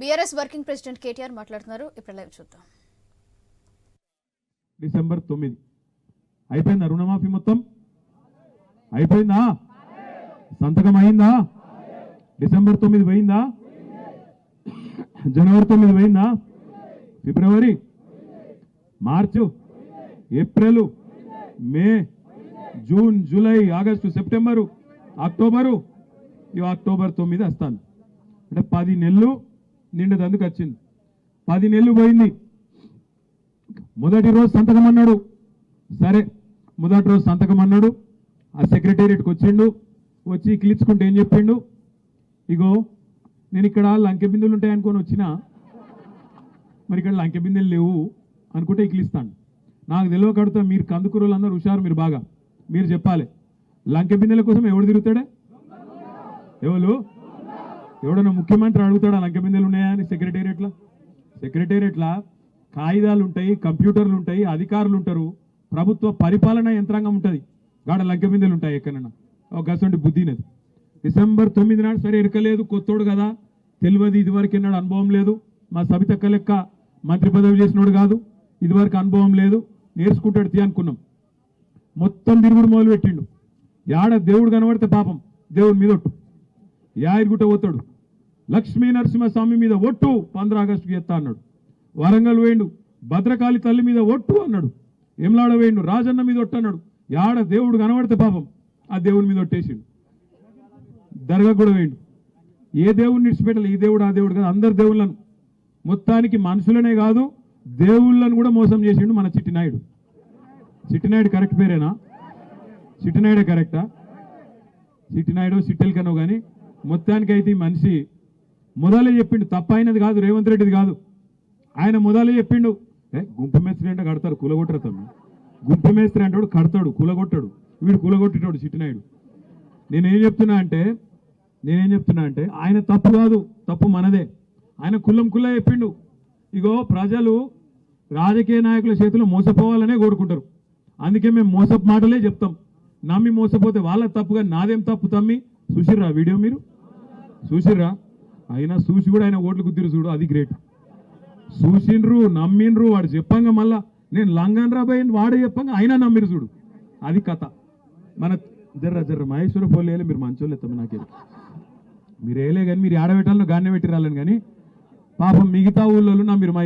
BRS working president KTR మాట్లాడుతున్నారు. ఇప్పుడు live చూద్దాం. డిసెంబర్ తొమ్మిది. అయిపోయిందా రుణమాఫీ మొత్తం? అయిపోయిందా? సంతకం అయిందా? డిసెంబర్ తొమ్మిది పోయిందా? జనవరి తొమ్మిది పోయిందా? ఫిబ్రవరి? March? April? May? June? July? August? September? October? ఇవి అక్టోబర్ తొమ్మిది వస్తాను అంటే పది నెలలు నిండదందుకు వచ్చింది. పది నెలలు పోయింది. మొదటి రోజు సంతకం అన్నాడు. సరే మొదటి రోజు సంతకం అన్నాడు. ఆ సెక్రటేరియట్కి వచ్చిండు. వచ్చి కిలిచుకుంటే ఏం చెప్పిండు? ఇగో నేను ఇక్కడ లంకె బిందులు ఉంటాయి అనుకొని మరి ఇక్కడ లంకె బిందెలు లేవు అనుకుంటే ఇక్లిస్తాను నాకు తెలియక కడితే మీరు కందుకూరులు అందరూ హుషారు మీరు బాగా. మీరు చెప్పాలి. లంకె బిందెల కోసం ఎవడు తిరుగుతాడే? ఎవరు? ఎవడన్నా ముఖ్యమంత్రి అడుగుతాడు? లంకె బిందెలు ఉన్నాయా అని సెక్రటేరియట్లో? సెక్రటేరియట్లా కాగితాలు ఉంటాయి కంప్యూటర్లు ఉంటాయి అధికారులు ఉంటారు ప్రభుత్వ పరిపాలన యంత్రాంగం ఉంటుంది. గాడ లంకెబిందెలు ఉంటాయి ఎక్కడన్నా. ఒక గసంటి బుద్ధినది డిసెంబర్ తొమ్మిది నాడు సరే ఇరకలేదు కొత్తోడు కదా. తెలియదు ఇదివరకు ఎన్నాడు అనుభవం లేదు. మా సబితక్క లెక్క మంత్రి పదవి చేసినోడు కాదు. ఇదివరకు అనుభవం లేదు. నేర్చుకుంటాడు తీ అనుకున్నాం. మొత్తం తిరుగుడు మొదలు పెట్టిండు యాడ దేవుడు కనబడితే పాపం. దేవుడి మీద ఒట్టు యాయిరుగుట్ట పోతాడు. లక్ష్మీ నరసింహస్వామి మీద ఒట్టు పంద్ర ఆగస్టుకి ఎత్తా అన్నాడు. వరంగల్ వేయండు భద్రకాళి తల్లి మీద ఒట్టు అన్నాడు. ఎమ్లాడ వేయండు రాజన్న మీద ఒట్టు అన్నాడు. యాడ దేవుడు కనబడితే పాపం ఆ దేవుడి మీద ఒట్టేసిండు. దర్గా కూడా వేయండు. ఏ దేవుడిని విడిచిపెట్టాలి ఈ దేవుడు ఆ దేవుడు కాదు అందరు దేవుళ్ళను. మొత్తానికి మనుషులనే కాదు దేవుళ్ళను కూడా మోసం చేసిండు మన చిట్టినాయుడు. చిట్టినాయుడు కరెక్ట్ పేరేనా? చిట్టినాయుడే కరెక్టా? చిట్టినాయుడు సిట్టెల్కనో కానీ మొత్తానికైతే ఈ మనిషి మొదలే చెప్పిండు తప్పైనది కాదు రేవంత్ రెడ్డిది కాదు. ఆయన మొదలే చెప్పిండు ఏ గుంపు మేస్త్రి అంటే కడతారు కులగొట్టరు తమ్ముడు గుంపు మేస్త్రి అంటాడు కడతాడు కూలగొట్టాడు. వీడు కులగొట్టేటోడు చిట్టినాయుడు. నేనేం చెప్తున్నా అంటే నేనేం చెప్తున్నా అంటే ఆయన తప్పు కాదు తప్పు మనదే. ఆయన కుల్లం కుల్ల చెప్పిండు. ఇగో ప్రజలు రాజకీయ నాయకుల చేతిలో మోసపోవాలనే కోరుకుంటారు. అందుకే మేము మోసపు మాటలే చెప్తాం. నమ్మి మోసపోతే వాళ్ళ తప్పుగా నాదేం తప్పు తమ్మి? చూసిర్రా వీడియో మీరు? చూసిర్రా? అయినా చూసి కూడా ఆయన ఓట్లు కుదిరి చూడు అది గ్రేట్ చూసిండ్రు నమ్మిండ్రు వాడు చెప్పంగా మళ్ళా నేను లంగన్ రాబోయ్ వాడే చెప్పంగా అయినా నమ్మిరు చూడు. అది కథ. మన జర్ర జర్ర మహేశ్వర పోలేలే మీరు మంచోళ్ళు ఎత్తమ్మ నాకే మీరు వేయలే కానీ మీరు ఆడబెట్టాలను గానే పెట్టి రాలని కానీ పాపం మిగతా ఊళ్ళో నా మీరు మా